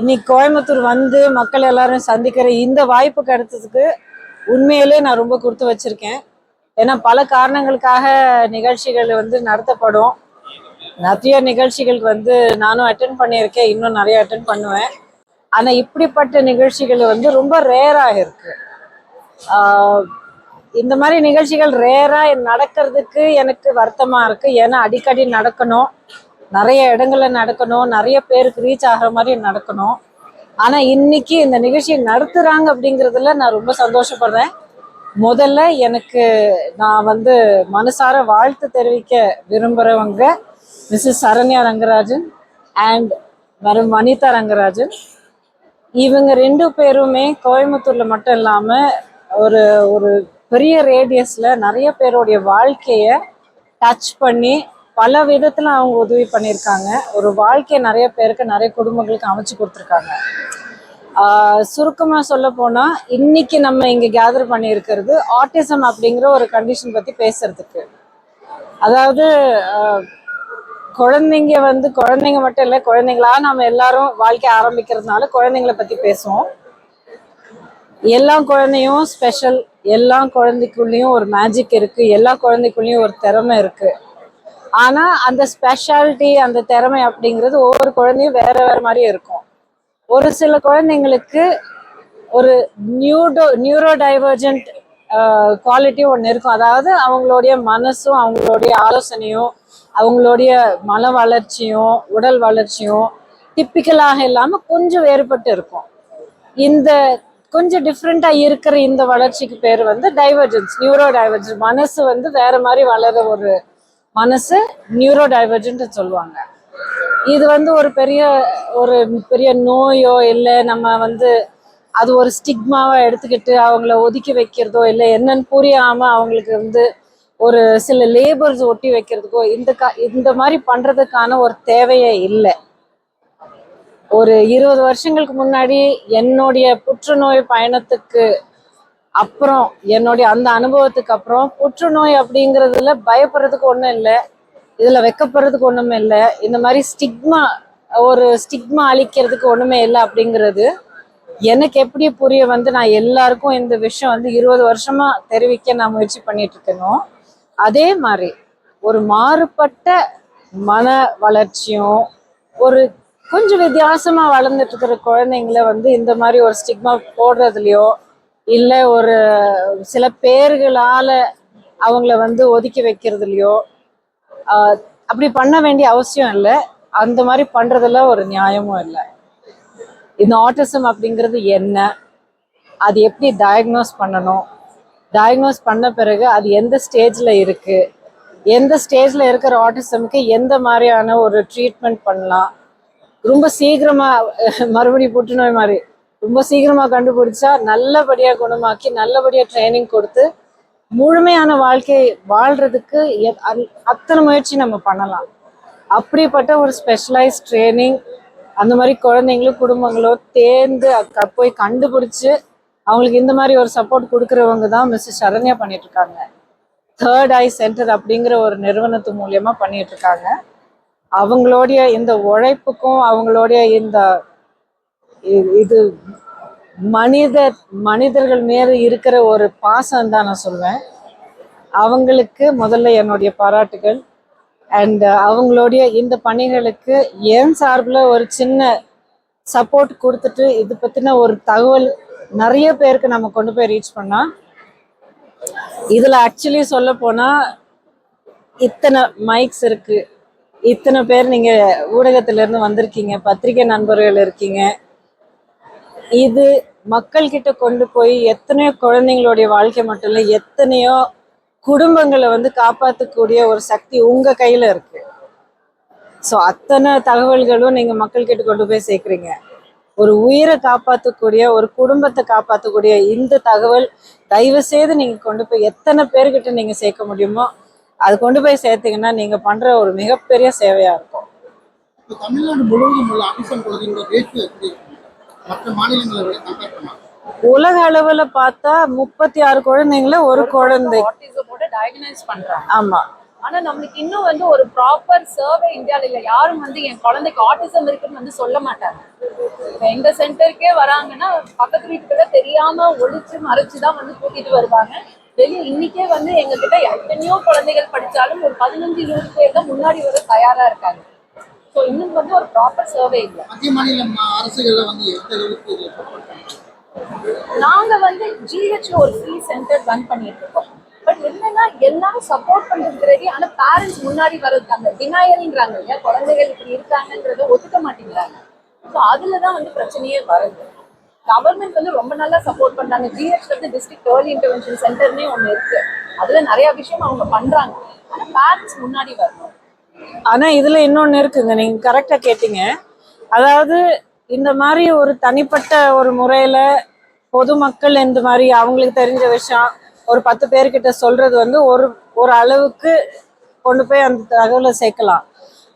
இன்னைக்கு கோயம்புத்தூர் வந்து மக்கள் எல்லாரும் சந்திக்கிற இந்த வாய்ப்பு கிடைத்ததுக்கு உண்மையிலே நான் ரொம்ப கொடுத்து வச்சிருக்கேன். ஏன்னா பல காரணங்களுக்காக நிகழ்ச்சிகள் வந்து நடத்தப்படும். நிறைய நிகழ்ச்சிகளுக்கு வந்து நானும் அட்டன் பண்ணியிருக்கேன். இன்னும் நிறைய அட்டன் பண்ணுவேன். ஆனா இப்படிப்பட்ட நிகழ்ச்சிகள் வந்து ரொம்ப ரேராக இருக்கு. இந்த மாதிரி நிகழ்ச்சிகள் ரேராக நடக்கிறதுக்கு எனக்கு வருத்தமாக இருக்குது ஏன்னா அடிக்கடி நடக்கணும். நிறைய இடங்களில் நடக்கணும் நிறைய பேருக்கு ரீச் ஆகிற மாதிரி நடக்கணும். ஆனால் இன்னைக்கு இந்த நிகழ்ச்சியை நடத்துகிறாங்க அப்படிங்கிறதுல நான் ரொம்ப சந்தோஷப்படுறேன். முதல்ல எனக்கு நான் வந்து மனசார வாழ்த்து தெரிவிக்க விரும்புகிறவங்க மிஸ்ஸஸ் சரண்யா ரங்கராஜன் அண்ட் வரும் வனிதா ரங்கராஜன். இவங்க ரெண்டு பேருமே கோயம்புத்தூரில் மட்டும் இல்லாமல் ஒரு ஒரு பெரிய ரேடியஸில் நிறைய பேருடைய வாழ்க்கையை டச் பண்ணி பல விதத்தில் அவங்க உதவி பண்ணியிருக்காங்க. ஒரு வாழ்க்கையை நிறைய பேருக்கு நிறைய குடும்பங்களுக்கு அமைச்சு கொடுத்துருக்காங்க. சுருக்கமாக சொல்ல போனால் இன்னைக்கு நம்ம இங்கே கேதர் பண்ணியிருக்கிறது ஆட்டிசம் அப்படிங்கிற ஒரு கண்டிஷன் பற்றி பேசுறதுக்கு. அதாவது குழந்தைங்க வந்து குழந்தைங்க மட்டும் இல்லை குழந்தைங்களா நம்ம எல்லாரும் வாழ்க்கை ஆரம்பிக்கிறதுனால குழந்தைங்கள பற்றி பேசுவோம். எல்லா குழந்தையும் ஸ்பெஷல் எல்லா குழந்தைக்குள்ளேயும் ஒரு மேஜிக் இருக்குது எல்லா குழந்தைக்குள்ளேயும் ஒரு திறமை இருக்குது ஆனால் அந்த ஸ்பெஷாலிட்டி அந்த திறமை அப்படிங்கிறது ஒவ்வொரு குழந்தையும் வேற வேற மாதிரி இருக்கும். ஒரு சில குழந்தைங்களுக்கு ஒரு நியூடோ நியூரோ டைவர்ஜென்ட் குவாலிட்டி ஒன்று இருக்கும். அதாவது அவங்களுடைய மனசும் அவங்களுடைய ஆலோசனையும் அவங்களுடைய மன வளர்ச்சியும் உடல் வளர்ச்சியும் டிப்பிக்கலாக இல்லாமல் கொஞ்சம் வேறுபட்டு இருக்கும். இந்த கொஞ்சம் டிஃப்ரெண்ட்டாக இருக்கிற இந்த வளர்ச்சிக்கு பேர் வந்து டைவர்ஜென்ஸ் நியூரோ டைவர்ஜென்ஸ் மனசு வந்து வேற மாதிரி வளர ஒரு மனசு நியூரோ டைவர்ஜென்ட் சொல்லுவாங்க. இது வந்து ஒரு பெரிய ஒரு பெரிய நோயோ இல்லை நம்ம வந்து அது ஒரு ஸ்டிக்மாவாக எடுத்துக்கிட்டு அவங்கள ஒதுக்கி வைக்கிறதோ இல்லை என்னன்னு புரியாமல் அவங்களுக்கு வந்து ஒரு சில லேபர்ஸ் ஒட்டி வைக்கிறதுக்கோ இந்த கா இந்த மாதிரி பண்ணுறதுக்கான ஒரு தேவையே இல்லை. ஒரு இருபது வருஷங்களுக்கு முன்னாடி என்னுடைய புற்றுநோய் பயணத்துக்கு அப்புறம் என்னுடைய அந்த அனுபவத்துக்கு அப்புறம் புற்றுநோய் அப்படிங்கிறதுல பயப்படுறதுக்கு ஒன்றும் இல்லை. இதில் வெக்கப்படுறதுக்கு ஒன்றுமே இல்லை. இந்த மாதிரி ஸ்டிக்மா ஒரு ஸ்டிக்மா அழிக்கிறதுக்கு ஒன்றுமே இல்லை அப்படிங்கிறது எனக்கு எப்படி புரிய வந்து நான் எல்லாருக்கும் இந்த விஷயம் வந்து இருபது வருஷமா தெரிவிக்க நான் முயற்சி பண்ணிட்டு இருக்கணும் அதே மாதிரி ஒரு மாறுபட்ட மன வளர்ச்சியும் ஒரு கொஞ்சம் வித்தியாசமா வளர்ந்துட்டு இருக்கிற குழந்தைங்கள வந்து இந்த மாதிரி ஒரு ஸ்டிக்மா போடுறதுலையோ இல்லை ஒரு சில பேர்களால் அவங்கள வந்து ஒதுக்கி வைக்கிறதுலையோ அப்படி பண்ண வேண்டிய அவசியம் இல்லை. அந்த மாதிரி பண்ணுறதுல ஒரு நியாயமும் இல்லை. இந்த ஆட்டிசம் அப்படிங்கிறது என்ன? அது எப்படி டயக்னோஸ் பண்ணணும்? டயக்னோஸ் பண்ண பிறகு அது எந்த ஸ்டேஜில் இருக்குது எந்த ஸ்டேஜில் இருக்கிற ஆட்டிசம்க்கு எந்த மாதிரியான ஒரு ட்ரீட்மெண்ட் பண்ணலாம்? ரொம்ப சீக்கிரமாக மறுபடியும் புற்றுநோய் மாதிரி ரொம்ப சீக்கிரமாக கண்டுபிடிச்சா நல்லபடியாக குணமாக்கி நல்லபடியாக ட்ரைனிங் கொடுத்து முழுமையான வாழ்க்கை வாழ்கிறதுக்கு அத்தனை முயற்சி நம்ம பண்ணலாம். அப்படிப்பட்ட ஒரு ஸ்பெஷலைஸ் ட்ரைனிங் அந்த மாதிரி குழந்தைங்களும் குடும்பங்களோ தேர்ந்து போய் கண்டுபிடிச்சி அவங்களுக்கு இந்த மாதிரி ஒரு சப்போர்ட் கொடுக்குறவங்க தான் மிஸ்ஸஸ் சரண்யா பண்ணிட்டு இருக்காங்க தேர்ட் ஐ சென்டர் அப்படிங்கிற ஒரு நிறுவனத்து மூலியமா பண்ணிட்டு இருக்காங்க அவங்களுடைய இந்த உழைப்புக்கும் அவங்களுடைய இந்த இது மனிதர் மனிதர்கள் மேல இருக்கிற ஒரு பாசம் தான் நான் சொல்வேன். அவங்களுக்கு முதல்ல என்னுடைய பாராட்டுகள். அண்ட் அவங்களுடைய இந்த பணிகளுக்கு என் சார்பில் ஒரு சின்ன சப்போர்ட் கொடுத்துட்டு இது பற்றின ஒரு தகவல் நிறைய பேருக்கு நம்ம கொண்டு போய் ரீச் பண்ணால் இதில் ஆக்சுவலி சொல்ல போனால் இத்தனை மைக்ஸ் இருக்குது இத்தனை பேர் நீங்கள் ஊடகத்திலேருந்து வந்திருக்கீங்க பத்திரிகை நண்பர்கள் இருக்கீங்க. இது மக்கள் கிட்ட கொண்டு போய் எத்தனையோ குழந்தைங்களுடைய வாழ்க்கை மட்டும் இல்லை எத்தனையோ குடும்பங்களை வந்து காப்பாற்றக்கூடிய ஒரு சக்தி உங்க கையில இருக்கு. ஸோ அத்தனை தகவல்களும் நீங்க மக்கள் கிட்ட கொண்டு போய் சேர்க்குறீங்க. ஒரு உயிரை காப்பாற்றக்கூடிய ஒரு குடும்பத்தை காப்பாற்றக்கூடிய இந்த தகவல் தயவு செய்து நீங்க கொண்டு போய் எத்தனை பேர்கிட்ட நீங்க சேர்க்க முடியுமோ அது கொண்டு போய் சேர்த்தீங்கன்னா நீங்க பண்ற ஒரு மிகப்பெரிய சேவையா இருக்கும். தமிழ்நாடு முழுவதும் உள்ள ஆட்டிசம் குழந்தைங்களோட ரேட்டு மற்ற மாநிலங்களை விட கம்பேர் பண்ணா உலக அளவுல பார்த்தா முப்பத்தி ஆறு குழந்தைங்கள ஒரு குழந்தை. டயக்னைஸ் பண்றாங்க. ஆமா. ஆனா நம்மளுக்கு இன்னும் வந்து ஒரு ப்ராப்பர் சர்வே இந்தியால இல்ல யாரும் வந்து என் குழந்தைக்கு ஆட்டிசம் இருக்குன்னு வந்து சொல்ல மாட்டாங்க. எங்க சென்டருக்கே வராங்கன்னா பக்கத்து வீட்டுக்குள்ள தெரியாம ஒளிச்சு மறைச்சுதான் வந்து கூட்டிட்டு வருவாங்க. வெளியே இன்னைக்கே வந்து எங்க கிட்ட எத்தனையோ குழந்தைகள் படிச்சாலும் ஒரு பதினஞ்சு இருபது பேர் தான் முன்னாடி வர தயாரா இருக்காங்க. ஸோ இன்னும் வந்து ஒரு ப்ராப்பர் சர்வே இல்லை. மத்திய மாநில அரசுகள்ல வந்து எந்த அளவுக்கு இதை support பண்றாங்க? நாங்க வந்து ஜிஹெச்ல ஒரு ஃப்ரீ சென்டர் ரன் பண்ணிட்டு இருக்கோம். பட் என்னன்னா எல்லாரும் சப்போர்ட் பண்றதுக்கு ரெடி ஆனா பேரண்ட்ஸ் முன்னாடி வர்றது அந்த டினாயல்ன்றாங்க இல்லையா? குழந்தைகள் இப்படி இருக்காங்கன்றத ஒத்துக்க மாட்டேங்கிறாங்க. ஸோ அதுல தான் வந்து பிரச்சனையே வருது. கவர்மெண்ட் வந்து ரொம்ப நல்லா சப்போர்ட் பண்றாங்க. ஜிஹெச் வந்து டிஸ்ட்ரிக்ட் ஏர்லி இன்டர்வென்ஷன் சென்டர்னே ஒன்று இருக்கு. அதுல நிறைய விஷயம் அவங்க பண்றாங்க. ஆனா பேரண்ட்ஸ் முன்னாடி வரணும். ஆனா இதுல இன்னொன்னு இருக்குங்க. நீங்க கரெக்டா கேட்டீங்க. அதாவது இந்த மாதிரி ஒரு தனிப்பட்ட ஒரு முறையில பொதுமக்கள் இந்த மாதிரி அவங்களுக்கு தெரிஞ்ச விஷயம் ஒரு பத்து பேர்கிட்ட சொல்றது வந்து ஒரு ஒரு அளவுக்கு கொண்டு போய் அந்த தகவலை சேர்க்கலாம்.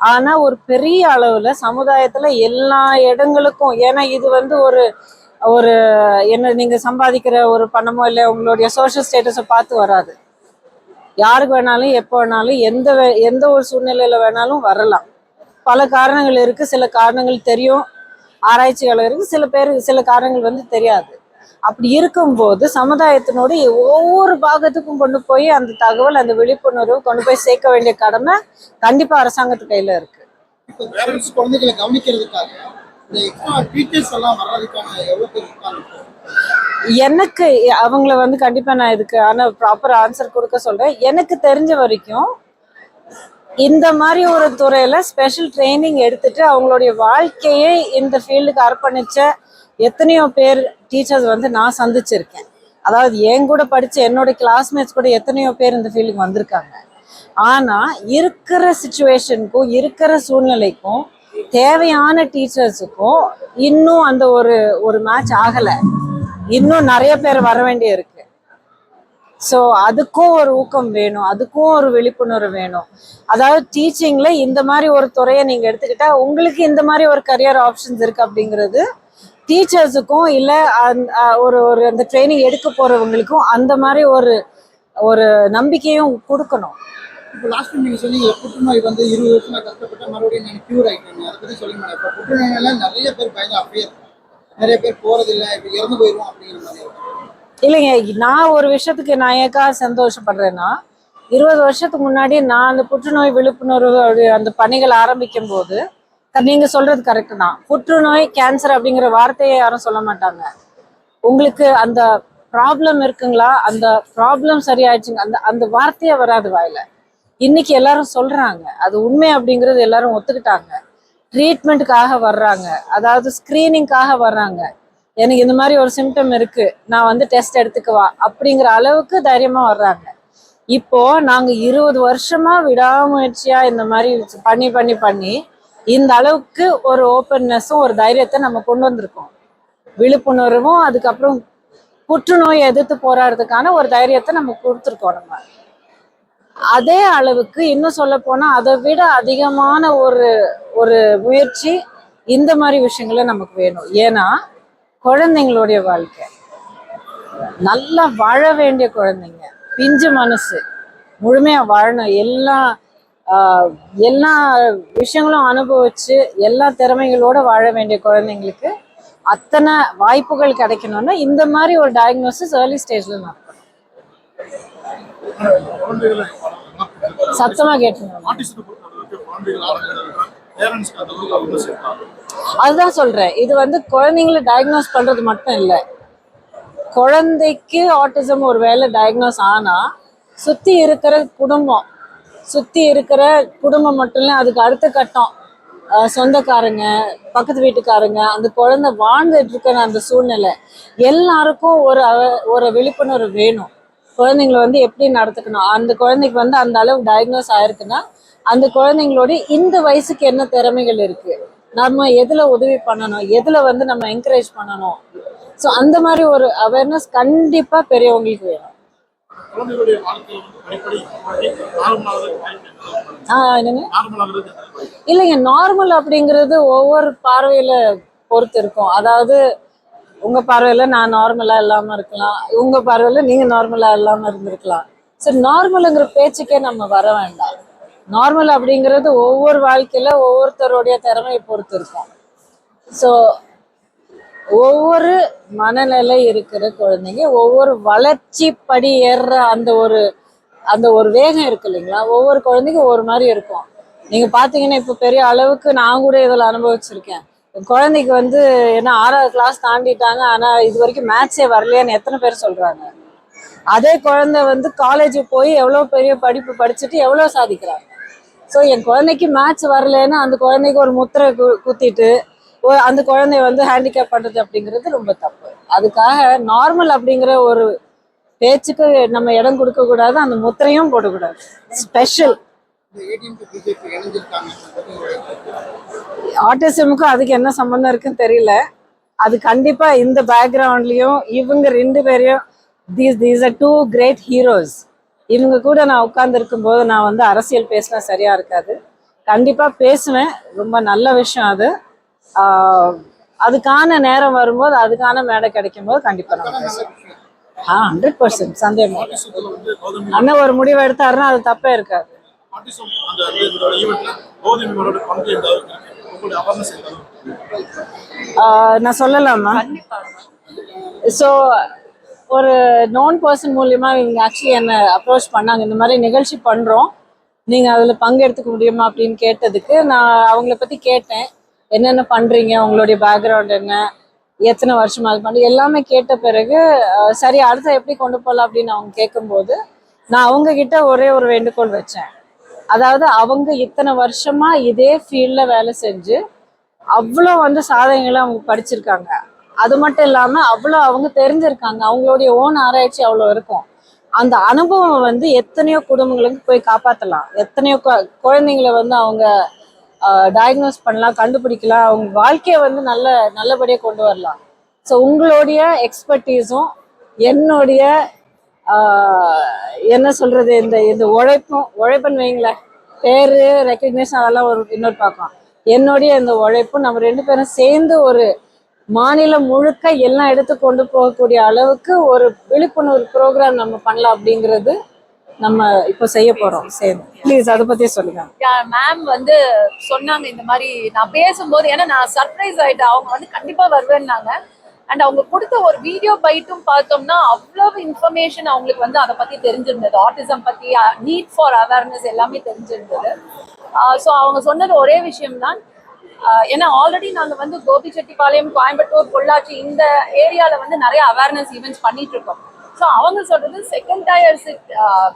ஆனா ஒரு பெரிய அளவுல சமுதாயத்துல எல்லா இடங்களுக்கும் ஏன்னா இது வந்து ஒரு ஒரு என்ன நீங்க சம்பாதிக்கிற ஒரு பணமோ இல்லை உங்களுடைய சோஷியல் ஸ்டேட்டஸை பார்த்து வராது. யாருக்கு வேணாலும் எப்போ வேணாலும் எந்த வே- எந்த ஒரு சூழ்நிலையில வேணாலும் வரலாம். பல காரணங்கள் இருக்கு. சில காரணங்கள் தெரியும். ஆராய்ச்சிகள் இருக்கு. சில பேர் சில காரணங்கள் வந்து தெரியாது. அப்படி இருக்கும்போது சமுதாயத்தினோடு ஒவ்வொரு பாகத்துக்கும் கொண்டு போய் அந்த தகவல் அந்த விழிப்புணர்வு கொண்டு போய் சேர்க்க வேண்டிய கடமை கண்டிப்பா அரசாங்கத்து கையில இருக்கு. குழந்தைகளை கவனிக்கிறதுக்காக இந்த எக்ஸ்ட்ரா டீச்சர்ஸ் எல்லாம் வர்றதுக்கான எவ்வளவு பேர் இருக்காங்க? எனக்கு அவங்கள வந்து கண்டிப்பா நான் இதுக்கு ப்ராப்பர் ஆன்சர் கொடுக்க சொல்றேன். எனக்கு தெரிஞ்ச வரைக்கும் இந்த மாதிரி ஒரு துறையில ஸ்பெஷல் ட்ரைனிங் எடுத்துட்டு அவங்களுடைய வாழ்க்கையை இந்த ஃபீல்டுக்கு அர்ப்பணிச்ச எத்தனையோ பேர் டீச்சர்ஸ் வந்து நான் சந்திச்சிருக்கேன். அதாவது என் கூட படித்த என்னோட கிளாஸ்மேட்ஸ் கூட எத்தனையோ பேர் இந்த ஃபீல்டுக்கு வந்திருக்காங்க. ஆனா இருக்கிற சுச்சுவேஷனுக்கும் இருக்கிற சூழ்நிலைக்கும் தேவையான டீச்சர்ஸுக்கும் இன்னும் அந்த ஒரு ஒரு மேட்ச் ஆகலை. இன்னும் நிறைய பேர் வர வேண்டிய இருக்கு. ஸோ அதுக்கும் ஒரு ஊக்கம் வேணும். அதுக்கும் ஒரு விழிப்புணர்வு வேணும். அதாவது டீச்சிங்கில் இந்த மாதிரி ஒரு துறையை நீங்கள் எடுத்துக்கிட்டால் உங்களுக்கு இந்த மாதிரி ஒரு கரியர் ஆப்ஷன்ஸ் இருக்கு அப்படிங்கிறது டீச்சர்ஸுக்கும் இல்லை ஒரு ஒரு அந்த ட்ரைனிங் எடுக்க போகிறவங்களுக்கும் அந்த மாதிரி ஒரு ஒரு நம்பிக்கையும் கொடுக்கணும். இப்போ லாஸ்ட் டைம் நீங்க சொன்னீங்க புற்றுநோய் வந்து இருபது வருஷம் நான் கஷ்டப்பட்டேன் மறுபடியும் நீங்கள் க்யூர் ஆகிட்டீங்க அதை பற்றி சொல்லுங்க மேடம். இப்போ புற்றுநோயெல்லாம் நிறைய பேர் பயந்து அப்படியே நிறைய பேர் போறதில்லை இப்போ இறந்து போயிடுவோம் அப்படிங்கிற மாதிரி இல்லைங்க நான் ஒரு விஷயத்துக்கு நான் ஏக்காக சந்தோஷப்படுறேன்னா இருபது வருஷத்துக்கு முன்னாடி நான் அந்த புற்றுநோய் விழிப்புணர்வு அந்த பணிகள் ஆரம்பிக்கும் போது க- நீங்க சொல்றது தான். புற்றுநோய் கேன்சர் அப்படிங்கிற வார்த்தையை யாரும் சொல்ல மாட்டாங்க. உங்களுக்கு அந்த ப்ராப்ளம் இருக்குங்களா? அந்த ப்ராப்ளம் சரியாயிடுச்சுங்க. அந்த அந்த வார்த்தையே வராது வாயில. இன்னைக்கு எல்லாரும் சொல்றாங்க. அது உண்மை அப்படிங்கிறது எல்லாரும் ஒத்துக்கிட்டாங்க. ட்ரீட்மெண்ட்டுக்காக வர்றாங்க. அதாவது ஸ்க்ரீனிங்காக வர்றாங்க. எனக்கு இந்த மாதிரி ஒரு சிம்டம் இருக்கு. நான் வந்து டெஸ்ட் எடுத்துக்குவா அப்படிங்கிற அளவுக்கு தைரியமா வர்றாங்க. இப்போ நாங்க இருபது வருஷமா விடாமுயற்சியா இந்த மாதிரி பண்ணி பண்ணி பண்ணி இந்த அளவுக்கு ஒரு ஓப்பன்னஸும் ஒரு தைரியத்தை நம்ம கொண்டு வந்திருக்கோம். விழிப்புணர்வும் அதுக்கப்புறம் புற்றுநோய் எதிர்த்து போராடுறதுக்கான ஒரு தைரியத்தை நம்ம கொடுத்துருக்கோம் நம்ம. அதே அளவுக்கு இன்னும் சொல்ல போனா அதை விட அதிகமான ஒரு ஒரு முயற்சி இந்த மாதிரி விஷயங்கள நமக்கு வேணும். ஏன்னா குழந்தைங்களுடைய வாழ்க்கை. நல்லா வாழ வேண்டிய குழந்தைங்க. பிஞ்சு மனசு. முழுமையா வாழணும். எல்லா ஆஹ், எல்லா விஷயங்களும் அனுபவிச்சு எல்லா திறமைகளோட வாழ வேண்டிய குழந்தைங்களுக்கு அத்தனை வாய்ப்புகள் கிடைக்கணும்னா இந்த மாதிரி ஒரு டயக்னோசிஸ் ஏர்லி ஸ்டேஜ்ல நடக்கணும். சத்தமா கேட்டுருங்க. அதுதான் சொல்றேன். இது வந்து குழந்தைங்களை டயக்னோஸ் பண்றது மட்டும் இல்லை. குழந்தைக்கு ஆட்டிசம் ஒரு வேளை டயக்னோஸ் ஆனா சுத்தி இருக்கிற குடும்பம் சுத்தி இருக்கிற குடும்பம் மட்டும் இல்லை அதுக்கு அடுத்த கட்டம் சொந்தக்காரங்க பக்கத்து வீட்டுக்காரங்க அந்த குழந்தை வாழ்ந்துட்டு இருக்கிற அந்த சூழ்நிலை எல்லாருக்கும் ஒரு அவ- ஒரு விழிப்புணர்வு வேணும். குழந்தைங்களை வந்து எப்படி நடத்துக்கணும்? அந்த குழந்தைக்கு வந்து அந்த அளவு டயக்னோஸ் ஆயிருக்குன்னா அந்த குழந்தைங்களோட இந்த வயசுக்கு என்ன திறமைகள் இருக்கு? நம்ம எதுல உதவி பண்ணணும்? எதுல வந்து நம்ம என்கரேஜ் பண்ணணும்? ஸோ அந்த மாதிரி ஒரு அவேர்னஸ் கண்டிப்பா பெரியவங்களுக்கு வேணும். என்னங்க? இல்லைங்க நார்மல் அப்படிங்கிறது ஒவ்வொரு பார்வையில பொறுத்து இருக்கும். அதாவது உங்க பார்வையில நான் நார்மலா இல்லாம இருக்கலாம். உங்க பார்வையில நீங்க நார்மலா இல்லாம இருந்திருக்கலாம். சரி நார்மலுங்கிற பேச்சுக்கே நம்ம வர வேண்டாம். நார்மல் அப்படிங்கிறது ஒவ்வொரு வாழ்க்கையில ஒவ்வொருத்தருடைய திறமையை பொறுத்து இருக்கும். ஸோ ஒவ்வொரு மனநிலை இருக்கிற குழந்தைங்க ஒவ்வொரு வளர்ச்சி படி ஏறுற அந்த ஒரு அந்த ஒரு வேகம் இருக்கு இல்லைங்களா? ஒவ்வொரு குழந்தைக்கும் ஒவ்வொரு மாதிரி இருக்கும். நீங்க பாத்தீங்கன்னா இப்போ பெரிய அளவுக்கு நான் கூட இதில் அனுபவிச்சிருக்கேன். குழந்தைக்கு வந்து என்ன ஆறாவது கிளாஸ் தாண்டிட்டாங்க. ஆனா இது வரைக்கும் மேத்ஸே வரலையான்னு எத்தனை பேர் சொல்றாங்க. அதே குழந்தை வந்து காலேஜ் போய் எவ்வளோ பெரிய படிப்பு படிச்சுட்டு எவ்வளோ சாதிக்கிறாங்க. ஸோ என் குழந்தைக்கு மேட்ச் வரலன்னா அந்த குழந்தைக்கு ஒரு முத்திரை கு- குத்திட்டு அந்த குழந்தைய வந்து ஹேண்டிகேப் பண்றது அப்படிங்கிறது ரொம்ப தப்பு. அதுக்காக நார்மல் அப்படிங்கிற ஒரு பேச்சுக்கு நம்ம இடம் கொடுக்க கூடாது அந்த முத்திரையும் போடக்கூடாது. ஸ்பெஷல் ஆட்டிசமுக்கும் அதுக்கு என்ன சம்பந்தம் இருக்குன்னு தெரியல. அது கண்டிப்பா இந்த பேக்ரவுண்ட்லயும் இவங்க ரெண்டு பேரையும் these these are two great heroes இவங்க கூட நான் உட்கார்ந்து போது நான் வந்து அரசியல் பேசினா சரியா இருக்காது. கண்டிப்பா பேசுவேன். ரொம்ப நல்ல விஷயம் அது. அதுக்கான நேரம் வரும்போது அதுக்கான மேடை கிடைக்கும் போது கண்டிப்பா நம்ம நல்ல பேசுவோம். விஷயம். ஆ ஹண்ட்ரட் பர்சன்ட் சந்தேகம். அண்ணன் ஒரு முடிவு எடுத்தாருன்னா அது தப்பே இருக்காது. ஆர்டிசம் அந்த ஈவெண்ட்ல பங்கு எந்த? உங்களுடைய அவேர்னஸ் நான் சொல்லலாமா? ஸோ ஒரு நோன் பர்சன் மூலியமா இவங்க ஆக்சுவலி என்னை அப்ரோச் பண்ணாங்க? இந்த மாதிரி நிகழ்ச்சி பண்றோம். நீங்க அதுல பங்கெடுத்துக்க முடியுமா அப்படின்னு கேட்டதுக்கு நான் அவங்கள பத்தி கேட்டேன். என்னென்ன பண்றீங்க? உங்களுடைய பேக்ரவுண்ட் என்ன? எத்தனை வருஷமா அது பண்ணி? எல்லாமே கேட்ட பிறகு சரி அடுத்த எப்படி கொண்டு போகலாம் அப்படின்னு அவங்க கேட்கும்போது நான் அவங்க கிட்ட ஒரே ஒரு வேண்டுகோள் வச்சேன். அதாவது அவங்க இத்தனை வருஷமா இதே ஃபீல்ட்ல வேலை செஞ்சு அவ்வளோ வந்து சாதனைகளை அவங்க படிச்சிருக்காங்க. அது மட்டும் இல்லாம அவ்வளோ அவங்க தெரிஞ்சிருக்காங்க. அவங்களுடைய ஓன் ஆராய்ச்சி அவ்வளோ இருக்கும். அந்த அனுபவம் வந்து எத்தனையோ குடும்பங்களுக்கு போய் காப்பாற்றலாம் எத்தனையோ கு- குழந்தைங்களை வந்து அவங்க டயக்னோஸ் பண்ணலாம் கண்டுபிடிக்கலாம். அவங்க வாழ்க்கையை வந்து நல்ல நல்லபடியாக கொண்டு வரலாம். ஸோ உங்களுடைய எக்ஸ்பர்டீஸும் என்னுடைய என்ன சொல்றது இந்த இந்த உழைப்பும் உழைப்புன்னு வைங்களேன். பேரு ரெக்கக்னேஷன் அதெல்லாம் ஒரு இன்னொரு பார்க்கலாம் என்னுடைய இந்த உழைப்பும் நம்ம ரெண்டு பேரும் சேர்ந்து ஒரு மாநிலம் முழுக்க எல்லாம் எடுத்து கொண்டு போகக்கூடிய அளவுக்கு ஒரு விழிப்புணர்வு ப்ரோக்ராம் நம்ம பண்ணலாம் அப்படிங்கிறது நம்ம இப்போ செய்ய போறோம். சேர்ந்து ப்ளீஸ் அதை பத்தி சொல்லுங்க. மேம் வந்து சொன்னாங்க இந்த மாதிரி நான் பேசும்போது ஏன்னா நான் சர்ப்ரைஸ் ஆயிட்டேன். அவங்க வந்து கண்டிப்பா வருவேன்னாங்க. அண்ட் அவங்க கொடுத்த ஒரு வீடியோ பைட்டும் பார்த்தோம்னா அவ்வளவு இன்ஃபர்மேஷன் அவங்களுக்கு வந்து அதை பத்தி தெரிஞ்சிருந்தது. ஆட்டிசம் பத்தி நீட் ஃபார் அவேர்னஸ் எல்லாமே தெரிஞ்சிருந்தது. Uh, ஸோ அவங்க சொன்னது ஒரே விஷயம்தான். தான் ஏன்னா ஆல்ரெடி நாங்கள் வந்து கோபிச்செட்டிப்பாளையம் கோயம்புத்தூர் பொள்ளாச்சி இந்த ஏரியாவில் வந்து நிறைய அவேர்னஸ் ஈவெண்ட்ஸ் பண்ணிட்டு இருக்கோம். ஸோ அவங்க சொல்றது செகண்ட் டயர்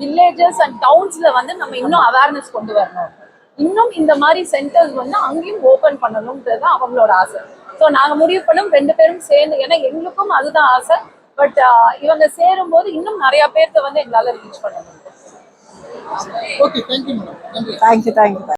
வில்லேஜஸ் அண்ட் டவுன்ஸில் வந்து நம்ம இன்னும் அவேர்னஸ் கொண்டு வரணும். இன்னும் இந்த மாதிரி சென்டர்ஸ் வந்து அங்கேயும் ஓப்பன் பண்ணணும்ன்றது தான் அவங்களோட ஆசை. ஸோ நாங்க முடிவு பண்ணோம். ரெண்டு பேரும் சேர்ந்து ஏன்னா எங்களுக்கும் அதுதான் ஆசை. பட் இவங்க சேரும்போது இன்னும் நிறைய பேர்த்த வந்து எங்களால ரீச் பண்ண முடியும். Thank you thank you